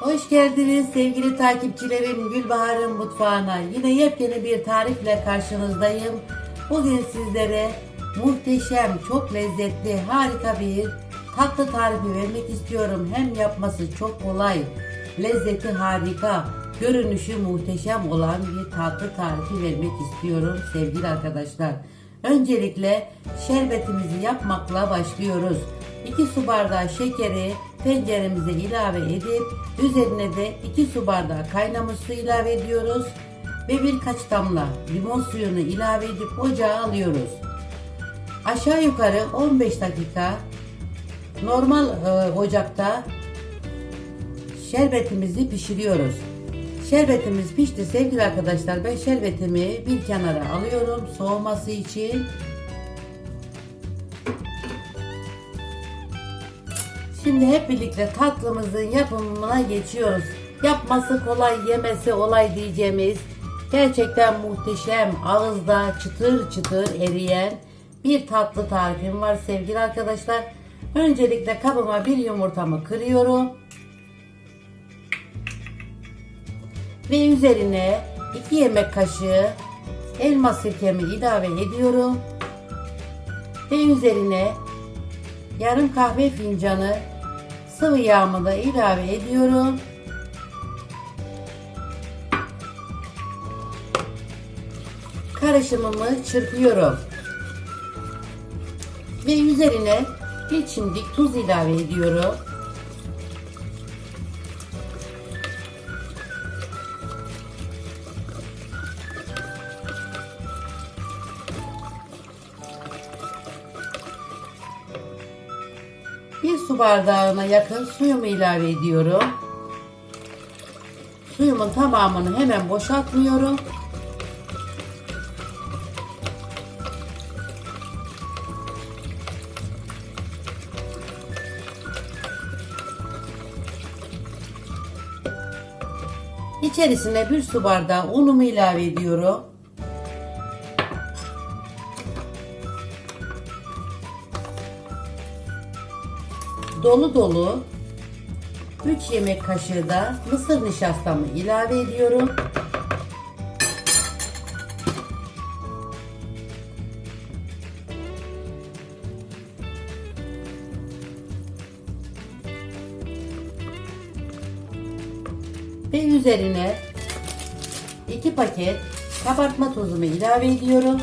Hoş geldiniz sevgili takipçilerim Gülbahar'ın mutfağına. Yine yepyeni bir tarifle karşınızdayım. Bugün sizlere muhteşem, çok lezzetli, harika bir tatlı tarifi vermek istiyorum. Hem yapması çok kolay, lezzeti harika, görünüşü muhteşem olan bir tatlı tarifi vermek istiyorum sevgili arkadaşlar. Öncelikle şerbetimizi yapmakla başlıyoruz. 2 su bardağı şekeri tenceremize ilave edip üzerine de 2 su bardağı kaynamış su ilave ediyoruz ve birkaç damla limon suyunu ilave edip ocağa alıyoruz. Aşağı yukarı 15 dakika normal e, ocakta şerbetimizi pişiriyoruz. Şerbetimiz pişti sevgili arkadaşlar. Ben şerbetimi bir kenara alıyorum soğuması için. Şimdi hep birlikte tatlımızın yapımına geçiyoruz. Yapması kolay, yemesi olay diyeceğimiz gerçekten muhteşem, ağızda çıtır çıtır eriyen bir tatlı tarifim var sevgili arkadaşlar. Öncelikle kabıma bir yumurtamı kırıyorum. Ve üzerine 2 yemek kaşığı elma sirkemi ilave ediyorum. Ve üzerine yarım kahve fincanı sıvı yağımı da ilave ediyorum. Karışımımı çırpıyorum. Ve üzerine bir çimdik tuz ilave ediyorum. Bir su bardağına yakın suyumu ilave ediyorum. Suyumun tamamını hemen boşaltmıyorum. İçerisine bir su bardağı unumu ilave ediyorum. Dolu dolu 3 yemek kaşığı da mısır nişastamı ilave ediyorum. Ve üzerine 2 paket kabartma tozumu ilave ediyorum.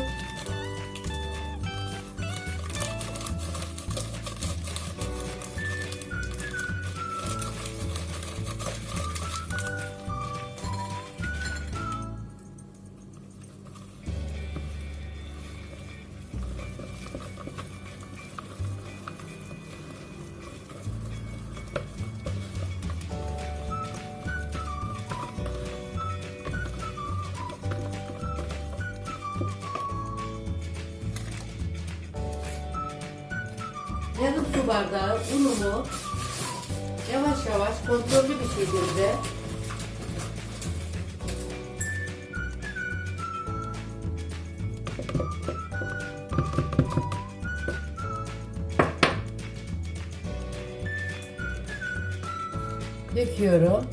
Yarım su bardağı unumu yavaş yavaş kontrollü bir şekilde döküyorum.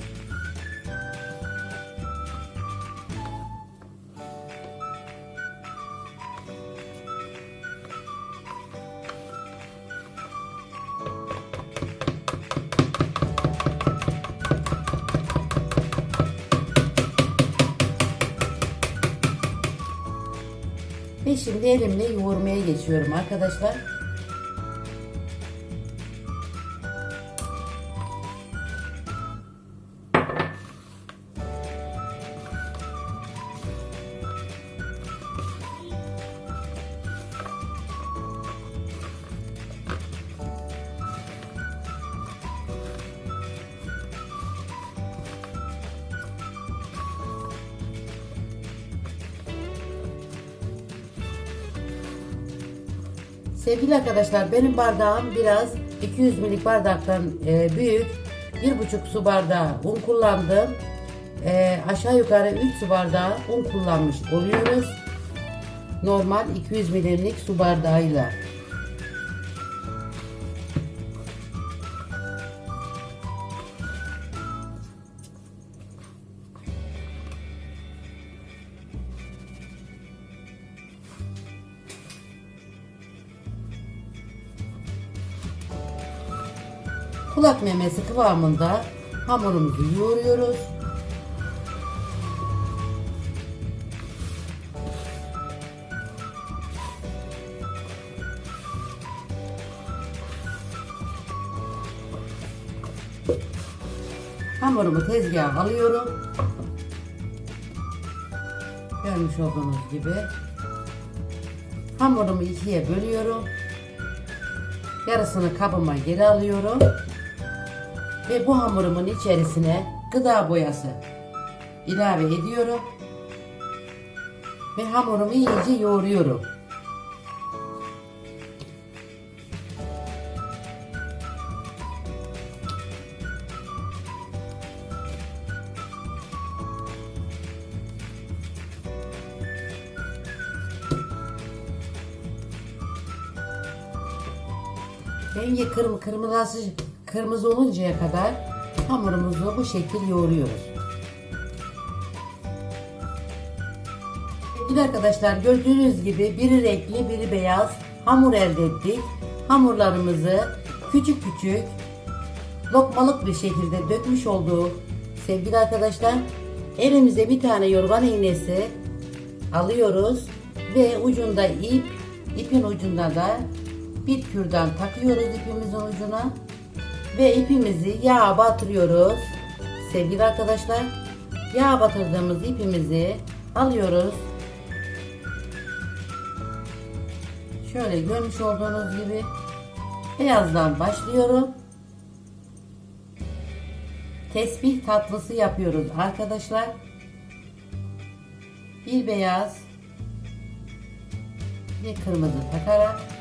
Şimdi elimle yoğurmaya geçiyorum arkadaşlar. Sevgili arkadaşlar benim bardağım biraz 200 milik bardaktan e, büyük. 1,5 su bardağı un kullandım. E, aşağı yukarı 3 su bardağı un kullanmış oluyoruz. Normal 200 milimlik su bardağıyla. Kulak memesi kıvamında hamurumuzu yoğuruyoruz. Hamurumu tezgaha alıyorum. Görmüş olduğunuz gibi. Hamurumu ikiye bölüyorum. Yarısını kabıma geri alıyorum. Ve bu hamurumun içerisine gıda boyası ilave ediyorum. Ve hamurumu iyice yoğuruyorum. Rengi kırm kırmızı kırmızı oluncaya kadar hamurumuzu bu şekil yoğuruyoruz. Sevgili arkadaşlar gördüğünüz gibi biri renkli biri beyaz hamur elde ettik. Hamurlarımızı küçük küçük lokmalık bir şekilde dökmüş olduk. Sevgili arkadaşlar elimize bir tane yorgan iğnesi alıyoruz ve ucunda ip, ipin ucunda da bir kürdan takıyoruz ipimizin ucuna ve ipimizi yağa batırıyoruz. Sevgili arkadaşlar, yağa batırdığımız ipimizi alıyoruz. Şöyle görmüş olduğunuz gibi beyazdan başlıyorum. Tesbih tatlısı yapıyoruz arkadaşlar. Bir beyaz, bir kırmızı takarak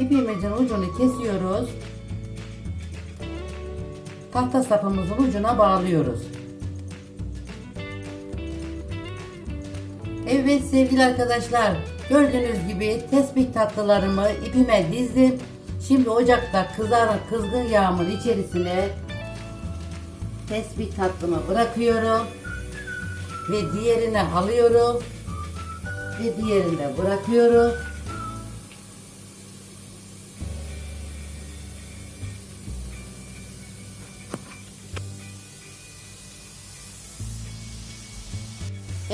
İpimizin ucunu kesiyoruz. Tahta sapımızın ucuna bağlıyoruz. Evet sevgili arkadaşlar gördüğünüz gibi tespih tatlılarımı ipime dizdim. Şimdi ocakta kızaran kızgın yağımın içerisine tespih tatlımı bırakıyorum. Ve diğerini alıyorum. Ve diğerini de bırakıyorum.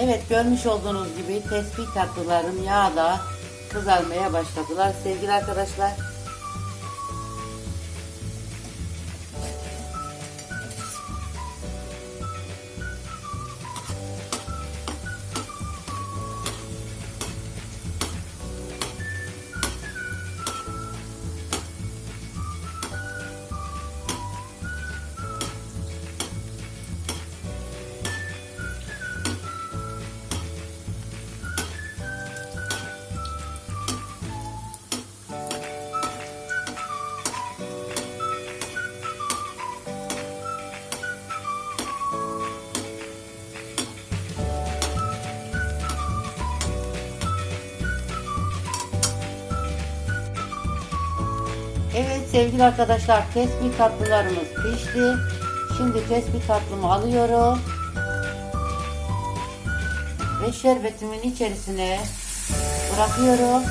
Evet görmüş olduğunuz gibi tespih tatlılarım yağda kızarmaya başladılar sevgili arkadaşlar. Sevgili arkadaşlar tespih tatlılarımız pişti. Şimdi tespih tatlımı alıyorum. Ve şerbetimin içerisine bırakıyorum.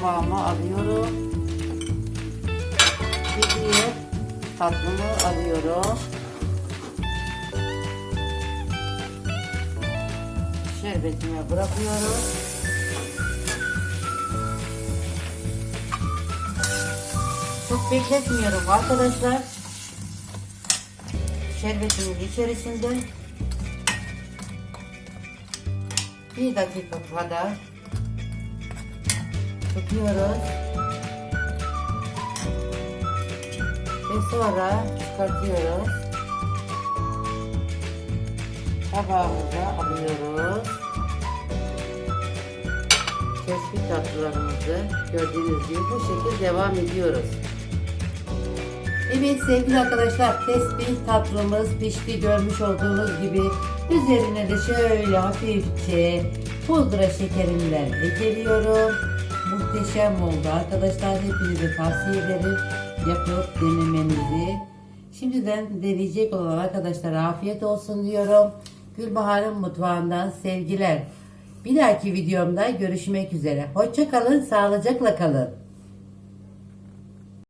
Tabağıma alıyorum. Bir diğer tatlımı alıyorum. Şerbetime bırakıyorum. Çok bekletmiyorum arkadaşlar. Şerbetimin içerisinde bir dakika kadar tutuyoruz. Ve sonra çıkartıyoruz. Tabağımıza alıyoruz. Tespih tatlılarımızı gördüğünüz gibi bu şekilde devam ediyoruz. Evet sevgili arkadaşlar tespih tatlımız pişti görmüş olduğunuz gibi üzerine de şöyle hafifçe pudra şekerinden ekliyorum. Muhteşem oldu arkadaşlar hepinize tavsiye ederim yapıp denemenizi. Şimdiden deneyecek olan arkadaşlara afiyet olsun diyorum. Gülbahar'ın mutfağından sevgiler. Bir dahaki videomda görüşmek üzere. Hoşça kalın, sağlıcakla kalın.